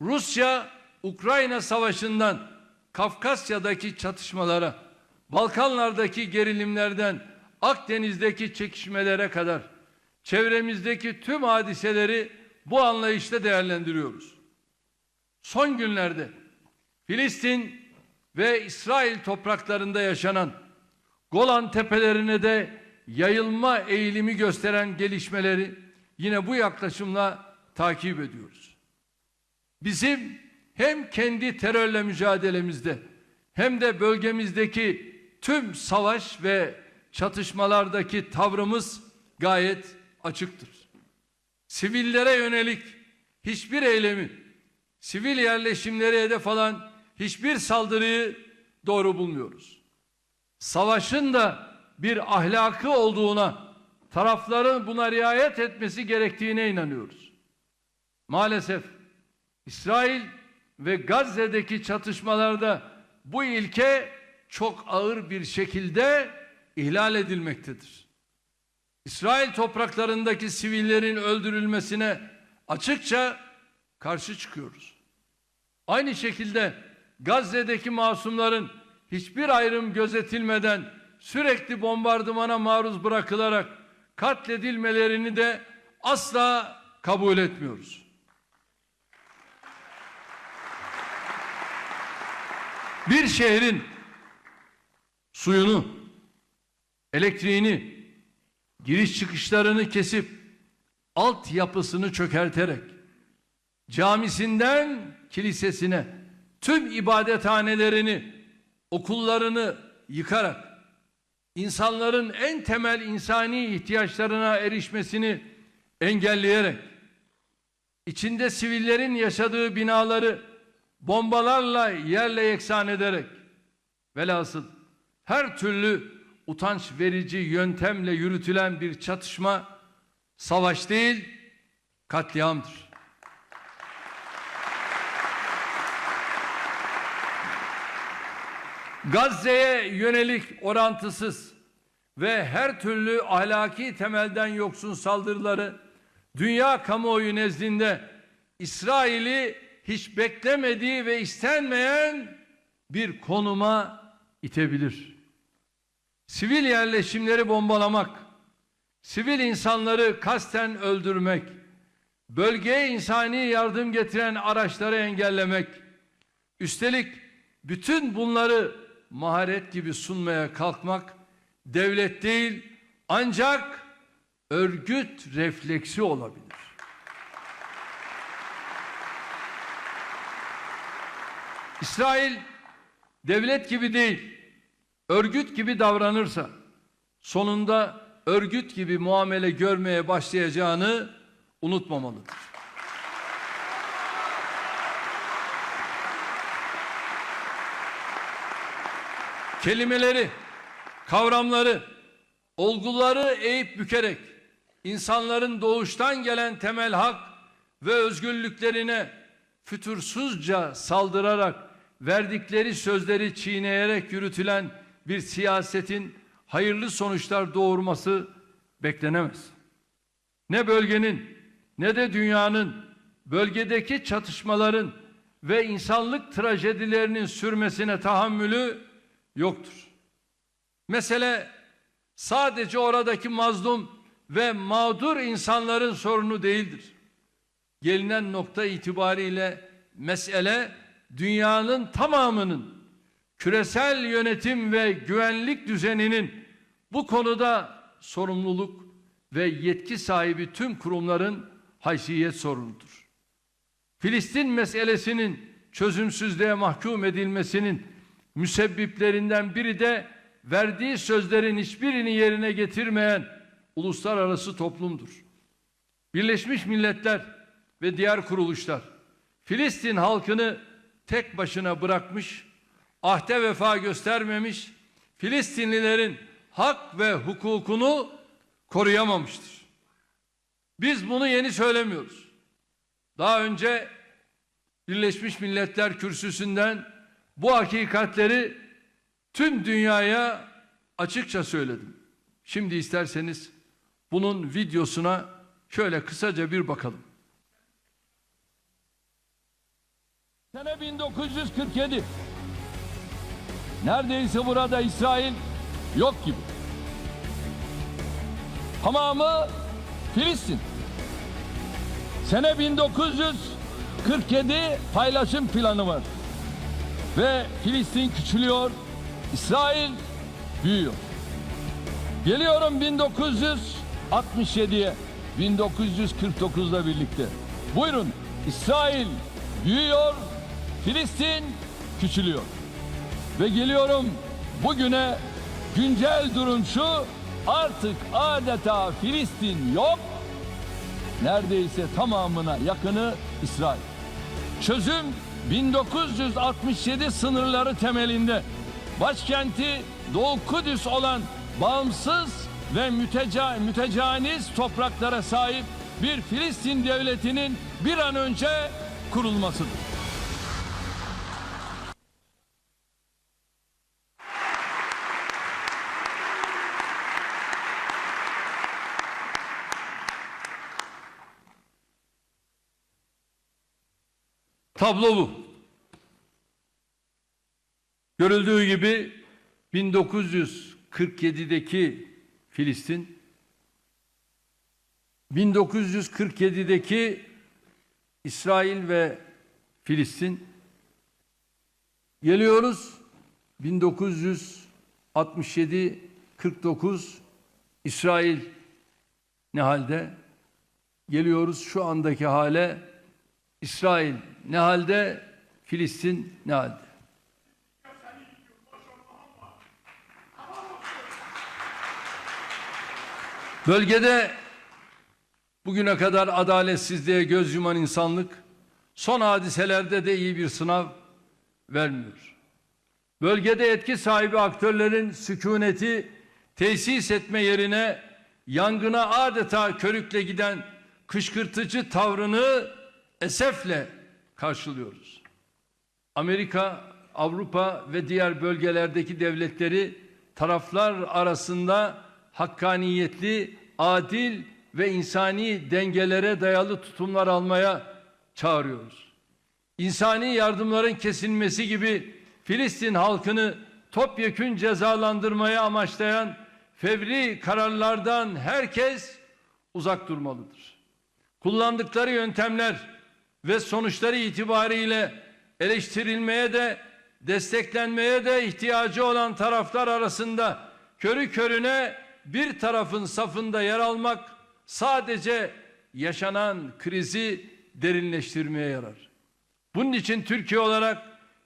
Rusya-Ukrayna savaşından Kafkasya'daki çatışmalara, Balkanlardaki gerilimlerden Akdeniz'deki çekişmelere kadar çevremizdeki tüm hadiseleri bu anlayışla değerlendiriyoruz. Son günlerde Filistin ve İsrail topraklarında yaşanan Golan tepelerine de yayılma eğilimi gösteren gelişmeleri yine bu yaklaşımla takip ediyoruz. Bizim hem kendi terörle mücadelemizde hem de bölgemizdeki tüm savaş ve çatışmalardaki tavrımız gayet açıktır. Sivillere yönelik hiçbir eylemi, sivil yerleşimlere hedef alan hiçbir saldırıyı doğru bulmuyoruz. Savaşın da bir ahlakı olduğuna, tarafların buna riayet etmesi gerektiğine inanıyoruz. Maalesef İsrail ve Gazze'deki çatışmalarda bu ilke çok ağır bir şekilde ihlal edilmektedir. İsrail topraklarındaki sivillerin öldürülmesine açıkça karşı çıkıyoruz. Aynı şekilde Gazze'deki masumların hiçbir ayrım gözetilmeden sürekli bombardımana maruz bırakılarak katledilmelerini de asla kabul etmiyoruz. Bir şehrin suyunu, elektriğini, giriş çıkışlarını kesip altyapısını çökerterek camisinden kilisesine tüm ibadethanelerini, okullarını yıkarak insanların en temel insani ihtiyaçlarına erişmesini engelleyerek içinde sivillerin yaşadığı binaları bombalarla yerle yeksan ederek velhasıl her türlü utanç verici yöntemle yürütülen bir çatışma savaş değil katliamdır. Gazze'ye yönelik orantısız ve her türlü ahlaki temelden yoksun saldırıları dünya kamuoyu nezdinde İsrail'i hiç beklemediği ve istenmeyen bir konuma itebilir. Sivil yerleşimleri bombalamak, sivil insanları kasten öldürmek, bölgeye insani yardım getiren araçları engellemek, üstelik bütün bunları maharet gibi sunmaya kalkmak devlet değil ancak örgüt refleksi olabilir. İsrail devlet gibi değil, örgüt gibi davranırsa sonunda örgüt gibi muamele görmeye başlayacağını unutmamalıdır. Kelimeleri, kavramları, olguları eğip bükerek insanların doğuştan gelen temel hak ve özgürlüklerine fütursuzca saldırarak verdikleri sözleri çiğneyerek yürütülen bir siyasetin hayırlı sonuçlar doğurması beklenemez. Ne bölgenin ne de dünyanın bölgedeki çatışmaların ve insanlık trajedilerinin sürmesine tahammülü yoktur. Mesele sadece oradaki mazlum ve mağdur insanların sorunu değildir. Gelinen nokta itibariyle mesele dünyanın tamamının küresel yönetim ve güvenlik düzeninin bu konuda sorumluluk ve yetki sahibi tüm kurumların haysiyet sorunudur. Filistin meselesinin çözümsüzlüğe mahkum edilmesinin müsebbiplerinden biri de verdiği sözlerin hiçbirini yerine getirmeyen uluslararası toplumdur. Birleşmiş Milletler ve diğer kuruluşlar Filistin halkını tek başına bırakmış, ahde vefa göstermemiş, Filistinlilerin hak ve hukukunu koruyamamıştır. Biz bunu yeni söylemiyoruz. Daha önce Birleşmiş Milletler kürsüsünden bu hakikatleri tüm dünyaya açıkça söyledim. Şimdi isterseniz bunun videosuna şöyle kısaca bir bakalım. Sene 1947. Neredeyse burada İsrail yok gibi. Tamamı Filistin. Sene 1947 paylaşım planı var. Ve Filistin küçülüyor, İsrail büyüyor. Geliyorum 1967'ye, 1949'la birlikte. Buyurun, İsrail büyüyor, Filistin küçülüyor. Ve geliyorum bugüne güncel durum şu, artık adeta Filistin yok, neredeyse tamamına yakını İsrail. Çözüm 1967 sınırları temelinde başkenti Doğu Kudüs olan bağımsız ve müteca, mütecaniz topraklara sahip bir Filistin devletinin bir an önce kurulmasıdır. Tablo bu. Görüldüğü gibi 1947'deki Filistin 1947'deki İsrail ve Filistin. Geliyoruz 1967 49 İsrail ne halde? Geliyoruz şu andaki hale İsrail ne halde Filistin ne halde Bölgede bugüne kadar adaletsizliğe göz yuman insanlık son hadiselerde de iyi bir sınav vermiyor. Bölgede etki sahibi aktörlerin sükuneti tesis etme yerine yangına adeta körükle giden kışkırtıcı tavrını esefle karşılıyoruz. Amerika, Avrupa ve diğer bölgelerdeki devletleri taraflar arasında hakkaniyetli, adil ve insani dengelere dayalı tutumlar almaya çağırıyoruz. İnsani yardımların kesilmesi gibi Filistin halkını topyekün cezalandırmaya amaçlayan fevri kararlardan herkes uzak durmalıdır. Kullandıkları yöntemler ve sonuçları itibariyle eleştirilmeye de desteklenmeye de ihtiyacı olan taraflar arasında körü körüne bir tarafın safında yer almak sadece yaşanan krizi derinleştirmeye yarar. Bunun için Türkiye olarak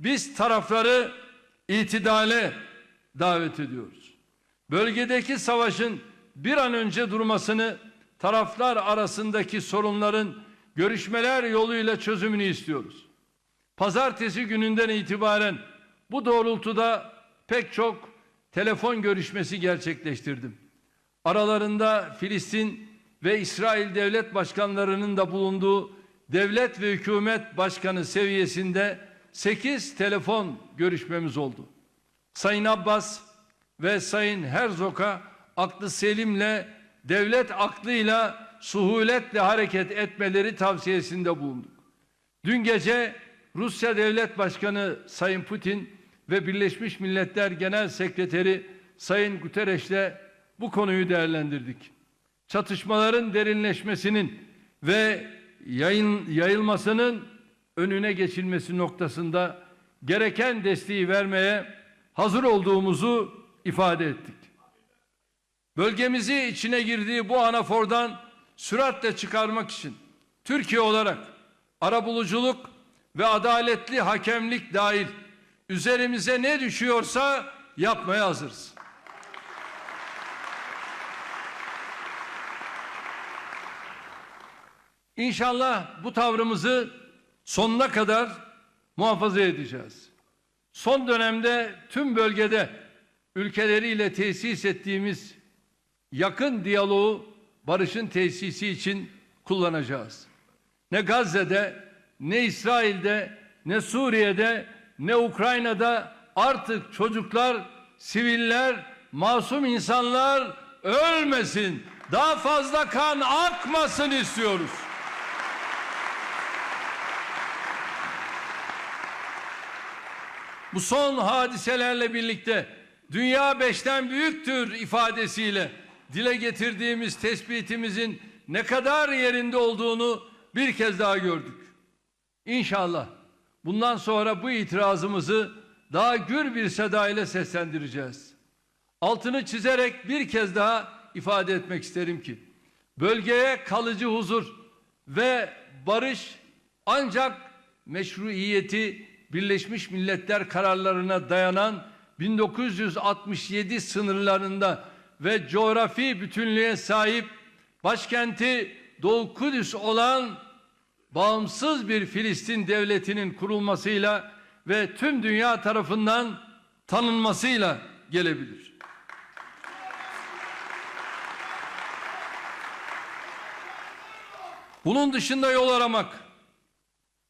biz tarafları itidale davet ediyoruz. Bölgedeki savaşın bir an önce durmasını taraflar arasındaki sorunların görüşmeler yoluyla çözümünü istiyoruz. Pazartesi gününden itibaren bu doğrultuda pek çok telefon görüşmesi gerçekleştirdim. Aralarında Filistin ve İsrail devlet başkanlarının da bulunduğu devlet ve hükümet başkanı seviyesinde 8 telefon görüşmemiz oldu. Sayın Abbas ve Sayın Herzog'a aklı selimle devlet aklıyla suhuletle hareket etmeleri tavsiyesinde bulunduk. Dün gece Rusya Devlet Başkanı Sayın Putin ve Birleşmiş Milletler Genel Sekreteri Sayın Guterres'le bu konuyu değerlendirdik. Çatışmaların derinleşmesinin ve yayın, yayılmasının önüne geçilmesi noktasında gereken desteği vermeye hazır olduğumuzu ifade ettik. Bölgemizi içine girdiği bu anafordan süratle çıkarmak için Türkiye olarak arabuluculuk ve adaletli hakemlik dahil üzerimize ne düşüyorsa yapmaya hazırız. İnşallah bu tavrımızı sonuna kadar muhafaza edeceğiz. Son dönemde tüm bölgede ülkeleriyle tesis ettiğimiz yakın diyaloğu barışın tesisi için kullanacağız. Ne Gazze'de, ne İsrail'de, ne Suriye'de, ne Ukrayna'da artık çocuklar, siviller, masum insanlar ölmesin. Daha fazla kan akmasın istiyoruz. Bu son hadiselerle birlikte dünya beşten büyüktür ifadesiyle dile getirdiğimiz tespitimizin ne kadar yerinde olduğunu bir kez daha gördük. İnşallah bundan sonra bu itirazımızı daha gür bir sedayla seslendireceğiz. Altını çizerek bir kez daha ifade etmek isterim ki bölgeye kalıcı huzur ve barış ancak meşruiyeti Birleşmiş Milletler kararlarına dayanan 1967 sınırlarında ve coğrafi bütünlüğe sahip başkenti Doğu Kudüs olan bağımsız bir Filistin devletinin kurulmasıyla ve tüm dünya tarafından tanınmasıyla gelebilir. Bunun dışında yol aramak,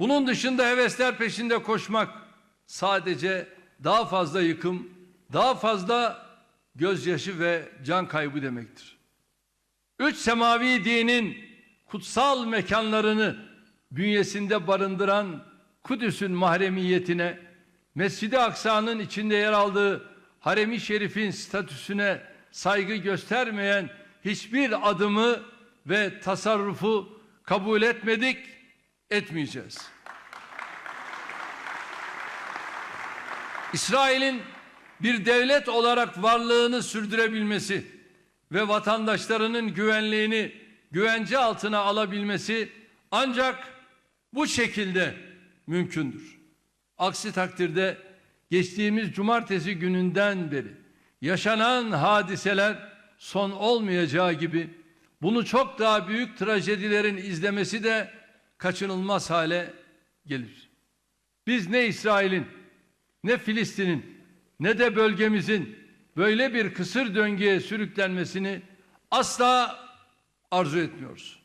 bunun dışında hevesler peşinde koşmak sadece daha fazla yıkım, daha fazla gözyaşı ve can kaybı demektir. Üç semavi dinin kutsal mekanlarını bünyesinde barındıran Kudüs'ün mahremiyetine, Mescid-i Aksa'nın içinde yer aldığı Harem-i Şerif'in statüsüne saygı göstermeyen hiçbir adımı ve tasarrufu kabul etmedik, etmeyeceğiz. İsrail'in bir devlet olarak varlığını sürdürebilmesi ve vatandaşlarının güvenliğini güvence altına alabilmesi ancak bu şekilde mümkündür. Aksi takdirde geçtiğimiz cumartesi gününden beri yaşanan hadiseler son olmayacağı gibi bunu çok daha büyük trajedilerin izlemesi de kaçınılmaz hale gelir. Biz ne İsrail'in ne Filistin'in ne de bölgemizin böyle bir kısır döngüye sürüklenmesini asla arzu etmiyoruz.